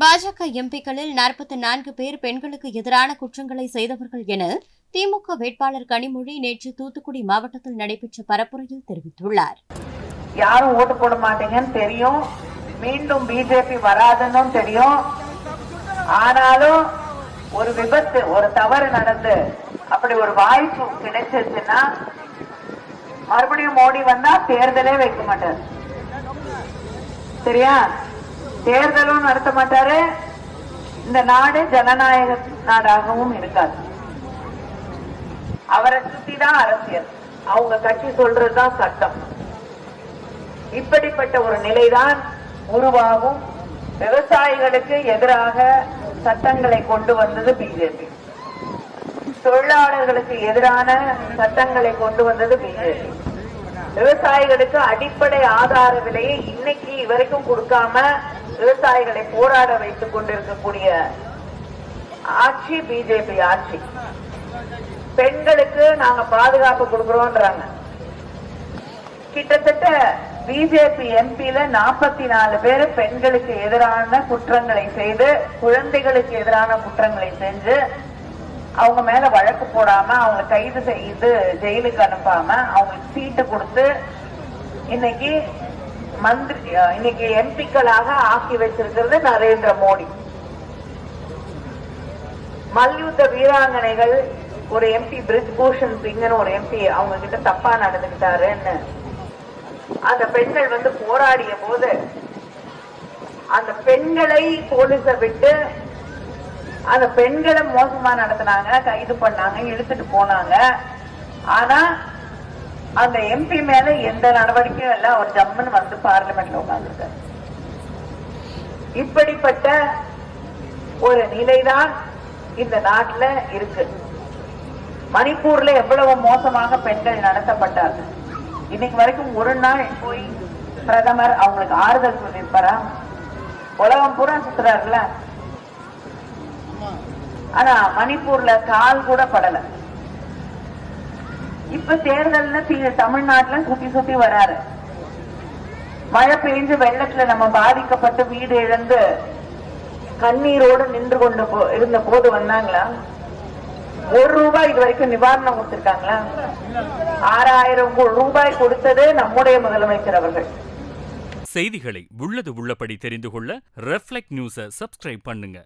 பாஜக எம்பிக்களில் நாற்பத்தி நான்கு பேர் பெண்களுக்கு எதிரான குற்றங்களை செய்தவர்கள் என திமுக வேட்பாளர் கனிமொழி நேற்று தூத்துக்குடி மாவட்டத்தில் நடைபெற்ற பரப்புரையில் தெரிவித்துள்ளார். யாரும் ஓட்டு போட மாட்டீங்கன்னு தெரியும். மீண்டும் பிஜேபி வராதுன்னு தெரியும். ஆனாலும் ஒரு விபத்து ஒரு தவறு நடந்து அப்படி ஒரு வாய்ப்பு கிடைச்சிருச்சுன்னா மறுபடியும் மோடி வந்தா தேர்தலே வைக்க மாட்டார். சரியா? தேர்தலும் நடத்த மாட்டாரு இந்த நாடு ஜனநாயக நாடாகவும் இருக்காது. அவரை சுத்தி தான் அரசியல். அவங்க கட்சி சொல்றதுதான் சட்டம். இப்படிப்பட்ட ஒரு நிலைதான் உருவாகும். விவசாயிகளுக்கு எதிராக சட்டங்களை கொண்டு வந்தது பிஜேபி. தொழிலாளர்களுக்கு எதிரான சட்டங்களை கொண்டு வந்தது பிஜேபி. விவசாயிகளுக்கு அடிப்படை ஆதார விலையை இன்னைக்கு வரைக்கும் கொடுக்காம விவசாயிகளை போராட வைத்துக் கொண்டிருக்கக்கூடிய ஆட்சி பிஜேபி ஆட்சி. பெண்களுக்கு நாங்க பாதுகாப்பு கொடுக்கிறோம்ன்றாங்க கிட்டத்தட்ட பிஜேபி எம்பில நாற்பத்தி நாலு பேர் பெண்களுக்கு எதிரான குற்றங்களை செய்து குழந்தைகளுக்கு எதிரான குற்றங்களை செஞ்சு அவங்க மேல வழக்கு போடாம அவங்க கைது செய்து ஜெயிலுக்கு அனுப்பாம அவங்களுக்கு சீட்டு கொடுத்து இன்னைக்கு மந்திரி இன்னைக்கு எம்பிக்களாக ஆக்கி வச்சிருக்கிறது நரேந்திர மோடி. மல்யுத்த வீராங்கனைகள் ஒரு எம்பி பிரிஜ் பூஷன் சிங்னு ஒரு எம்பி அவங்க கிட்ட தப்பா நடந்துகிட்டாருன்னு. அந்த பெண்கள் வந்து போராடிய போது அந்த பெண்களை போலீஸ விட்டு அந்த பெண்களை மோசமா நடத்தினாங்க கைது பண்ணாங்க இழுத்துட்டு போனாங்க. ஆனா அந்த எம்பி மேல எந்த நடவடிக்கையும் இல்ல. அவர் ஜம்முன்னு வந்து பார்லிமெண்ட்ல உட்கார்ந்துருக்காரு. இப்படிப்பட்ட ஒரு நிலைதான் இந்த நாட்டுல இருக்கு. மணிப்பூர்ல எவ்வளவு மோசமாக பெண்கள் நடத்தப்பட்டார்கள். இன்னைக்கு வரைக்கும் ஒரு நாள் போய் பிரதமர் அவங்களுக்கு ஆறுதல் சொல்லியிருப்பாரா? உலகம் பூரா சுத்துறாருல ஆனா மணிப்பூர்ல கால் கூட படலை. இப்ப தேர்தல் தமிழ்நாட்டுல சுத்தி சுத்தி வராரு. மழை பெய்ஞ்சு வெள்ளத்துல நம்ம பாதிக்கப்பட்டு வீடு இழந்து கண்ணீரோடு நின்று கொண்டு இருந்த போது வந்தாங்களா? ஒரு ரூபாய் இது வரைக்கும் நிவாரணம் கொடுத்திருக்காங்களா? ஆறாயிரம் ரூபாய் கொடுத்தது நம்முடைய முதலமைச்சர் அவர்கள். செய்திகளை உள்ளது உள்ளபடி தெரிந்து கொள்ள ரெஃப்ளெக்ட் நியூஸை சப்ஸ்கிரைப் பண்ணுங்க.